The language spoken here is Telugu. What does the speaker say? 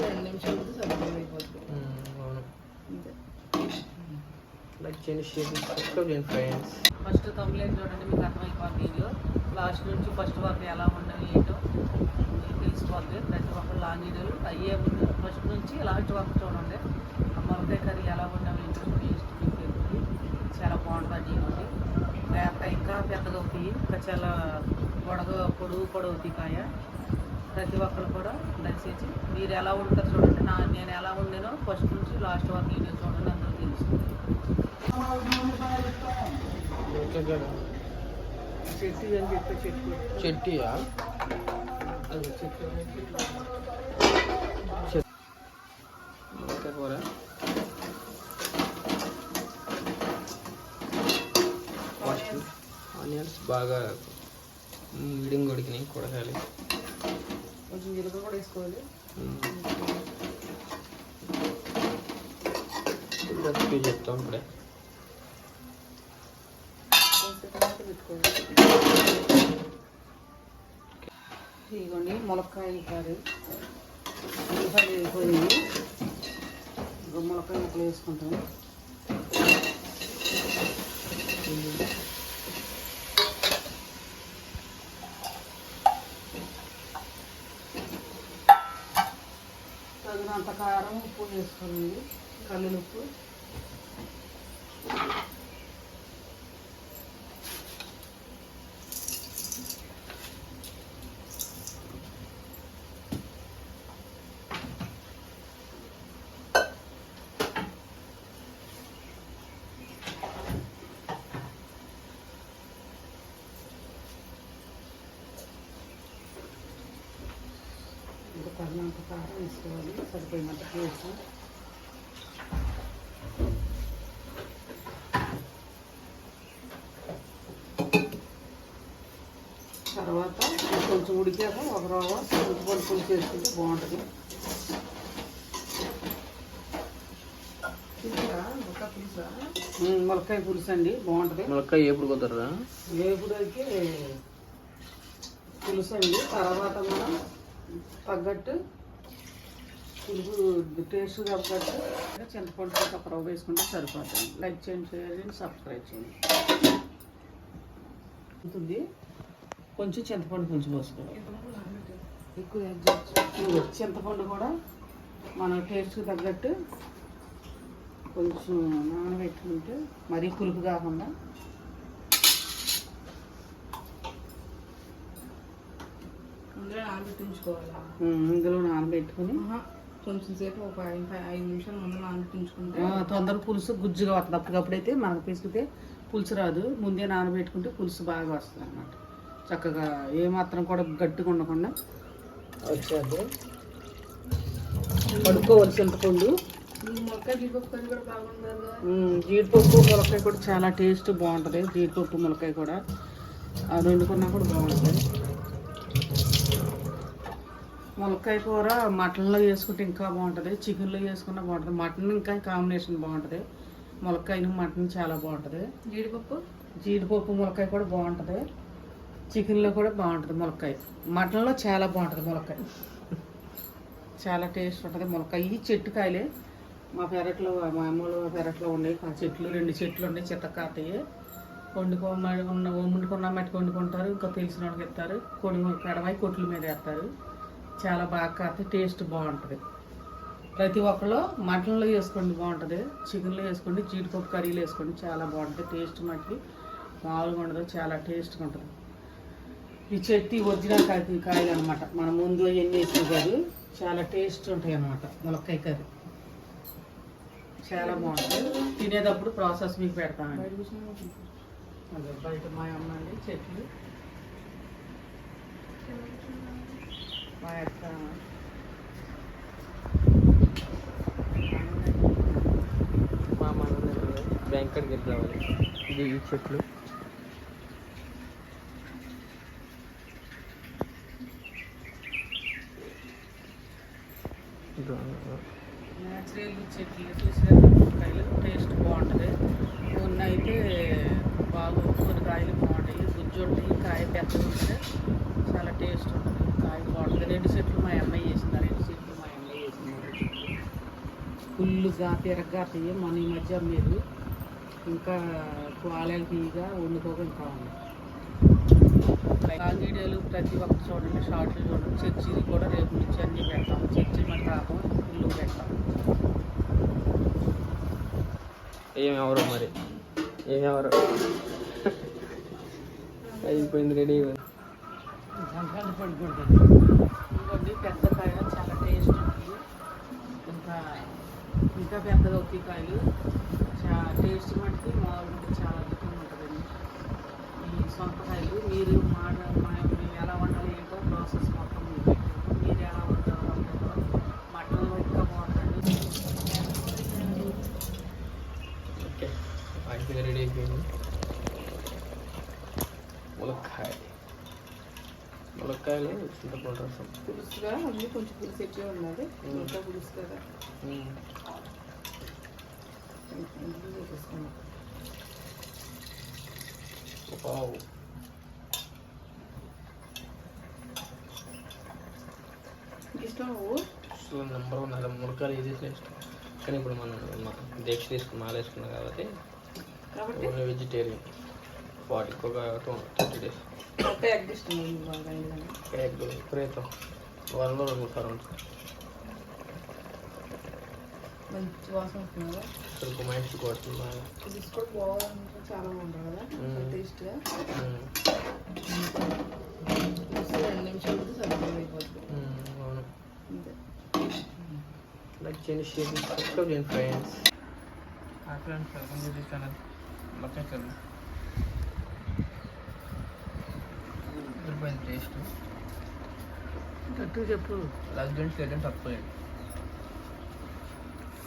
రెండు నిమిషాలు అవును లైక్ చేయండి షేర్ చేసి ఫ్రెండ్స్ ఫస్ట్ తమిళం చూడండి మీకు అర్థమైపోతుంది వీడియో లాస్ట్ నుంచి ఫస్ట్ వరకు ఎలా ఉండాలి ఏంటో తెలుసుకోవాలి ప్రతి ఒక్కరు లాంగ్ వీడియోలు అయ్యే ముందు ఫస్ట్ నుంచి లాస్ట్ వరకు చూడండి ఆ కర్రీ ఎలా ఉండాలి ఏంటో టేస్ట్ మీకు చాలా బాగుంటుంది అని లేక ఇంకా పెద్దగా అవుతాయి ఇంకా చాలా పొడగ పొడుగు పొడవు అవుతాయి కాయ ప్రతి ఒక్కరు కూడా దయచేసి మీరు ఎలా ఉంటారు చూడండి. నా నేను ఎలా ఉండానో ఫస్ట్ నుంచి లాస్ట్ వరకు వీడియో చూడండి అందరూ తెలుస్తుంది చెట్టు అని చెప్పి చెట్టు? చెట్టియా? అది చెట్టు ఇంకా కూర ఫస్ట్ ఆనియన్స్ బాగా మీడియం ఉడికినాయి కూరగాయలు కొంచెం జీలకర్ర కూడా వేసుకోవాలి. రెసిపీ చెప్తాం ఇప్పుడే. ఇదిగోండి ములక్కాయ కర్రీ ఉల్లిపాయలు వేసిపోయింది ఇంకా ములక్కాయ ముక్కలు వేసుకుంటాం. తగినంత కారం ఉప్పు వేసుకోండి ఉప్పు తగినంత కారం వేసుకోవాలి సరిపోయినంత వేసి తర్వాత కొంచెం ఉడికాక ఒక రవ్వ చింతపండు పులుసు వేసుకుంటే బాగుంటుంది ఉమ్, ములక్కాయ పులుసు అండి బాగుంటుంది ములక్కాయ ఎప్పుడు కుదరదా అయితే పులుసు అండి తర్వాత మనం తగ్గట్టు పులుపు టేస్ట్ తగ్గట్టు చింతపండు ఒక రవ్వ వేసుకుంటే సరిపోతుంది. లైక్ చేయండి షేర్ చేయండి సబ్స్క్రైబ్ చేయండి. ఉంటుంది. కొంచెం చింతపండు కొంచెం పోసుకోవాలి. ఎక్కువ చింతపండు కూడా మన టేస్ట్కి తగ్గట్టు కొంచెం నానబెట్టుకుంటే మరీ పులుపు కాకుండా నానబెట్టించుకోవాలా? ఉమ్, ఇందులో నానబెట్టుకుని కొంచెం సేపు ఒక ఐదు ఐదు నిమిషాలు ముందు నానబెట్టించుకుంటే తొందర పులుసు గుజ్జుగా వస్తుంది. అప్పటికప్పుడైతే మనకు పిసికితే పులుసు రాదు. ముందే నానబెట్టుకుంటే పులుసు బాగా వస్తుంది అన్నమాట. చక్కగా ఏమాత్రం కూడా గట్టిగా ఉండకుండా వచ్చేది. కడుక్కోవాలి చింతపండు జీడిపప్పు ములక్కాయ కూడా చాలా టేస్ట్ బాగుంటుంది. జీడిపప్పు ములక్కాయ కూడా. అది వండుకున్నా కూడా బాగుంటుంది. ములక్కాయ కూర మటన్లో వేసుకుంటే ఇంకా బాగుంటుంది. చికెన్లో వేసుకున్నా బాగుంటుంది. మటన్ ఇంకా కాంబినేషన్ బాగుంటుంది. ములక్కాయను మటన్ చాలా బాగుంటుంది. జీడిపప్పు? జీడిపప్పు ములక్కాయ కూడా బాగుంటుంది. చికెన్లో కూడా బాగుంటుంది ములక్కాయ. మటన్లో చాలా బాగుంటుంది ములక్కాయ. చాలా టేస్ట్ ఉంటుంది ములక్కాయ. ఈ చెట్టు కాయలే. మా పెరట్లో మా అమ్మలు పెరట్లో ఆ చెట్లు రెండు చెట్లు ఉన్నాయి చిత్తకాతయ్య వండుకోమ ఉన్న వండుకున్న మట్టి వండుకుంటారు. ఇంకా తెలిసిన వాళ్ళకి ఇస్తారు కొన్ని కడవాయి కొట్ల మీద వేస్తారు. చాలా బాగా కాస్తే టేస్ట్ బాగుంటుంది. ప్రతి ఒక్కరు మటన్లో వేసుకోండి బాగుంటుంది. చికెన్లో వేసుకోండి జీడిపప్పు కర్రీలో వేసుకోండి చాలా బాగుంటుంది. టేస్ట్ మట్టి మామూలుగా ఉండదు చాలా టేస్ట్గా ఉంటుంది. ఈ చెట్టు ఒరిజినల్ కాయ కాయలు అనమాట మన ముందు ఎన్ని వేసిన కాదు చాలా టేస్ట్ ఉంటాయి అన్నమాట ములక్కాయ కర్రీ. చాలా బాగుంటుంది. తినేటప్పుడు ప్రాసెస్ మీకు పెడతామండి బయట కూర్చొని అదే బయట మా అమ్మ అండి చెట్లు. మా యొక్క మా మన బ్యాంక్ కాడికి వెళ్ళి రావాలి ఇది ఈ చెట్లు న్యాచురల్ చెట్లు చూసినట్టు కాయలు టేస్ట్ బాగుంటుంది కొన్ని అయితే బాగా కొన్ని కాయలు బాగుంటాయి గుజ్జు ఉంటాయి కాయ పెద్దగా ఉంటుంది చాలా టేస్ట్ ఉంటుంది టోటల్గా రెండు సెట్లు మా అమ్మాయి చేసింది రెండు సెట్లు మా అమ్మాయి చేసింది. ఫుల్గా తిరగ్గా తీయ మన ఈ మధ్య మీరు ఇంకా పాలకి తీయగా వండుకోక ఇంకా వీడియోలు ప్రతి ఒక్క చూడండి షార్ట్లు చూడండి చర్చిలు కూడా రేపు నుంచి అన్నీ పెడతాం. చర్చి మన రాకం ఇల్లు పెడతాం. ఏమెవరు మరి? ఏమెవరు? అయిపోయింది రెడీ గంటలు పడిపోతుంది ఇంకోటి పెద్ద కాయ చాలా టేస్ట్ ఉంటుంది ఇంకా ఇంకా పెద్దగా ఒకే కాయలు. చాలా టేస్ట్ మటుకు మామూలుగా చాలా అద్భుతంగా ఉంటుందండి. ఈ సొంత కాయలు మీరు మాట మా మేము ఎలా వండాలి ఏంటో ప్రాసెస్ మొత్తం మీకు పెట్టాము మీరు ఎలా వండాలో వండాలో మటన్లో ఇంకా బాగుంటుంది ఓకే మంచిగా రెడీ అయిపోయింది ములక్కాయ ములక్కాయలు చింతపండు రసం. పులుసుగా అన్ని కొంచెం పులుసు ఎక్కువ ఇంకా కదా. వావ్ ఇష్టం నెంబర్ వన్ అలా ములక్కాయలు ఈజీ టేస్ట్ కానీ ఇప్పుడు మనం దీక్ష తీసుకుని మాలేసుకున్నాం కాబట్టి కాబట్టి? ఓన్లీ వెజిటేరియన్ వాటికి ఒక థర్టీ డేస్ కొత్త ఎగ్ ఇష్టం ఎగ్ ప్రేతం వారంలో రెండు ఉంటుంది మంచి వాసన వస్తుంది కదా? అసలు మా ఇంటికి కొడుతుంది బాగా. పులుసు కూడా బాగుంటుంది చాలా బాగుంటుంది కదా. టేస్ట్గా? రెండు నిమిషాలు సరిపోయి. అవును. లైక్ చేయండి షేర్ చేయండి friends friends. Welcome to this channel మొత్తం చదువు టేస్ట్ గట్టిగా చెప్పు. చేయండి సబ్స్క్రైబ్ చేయండి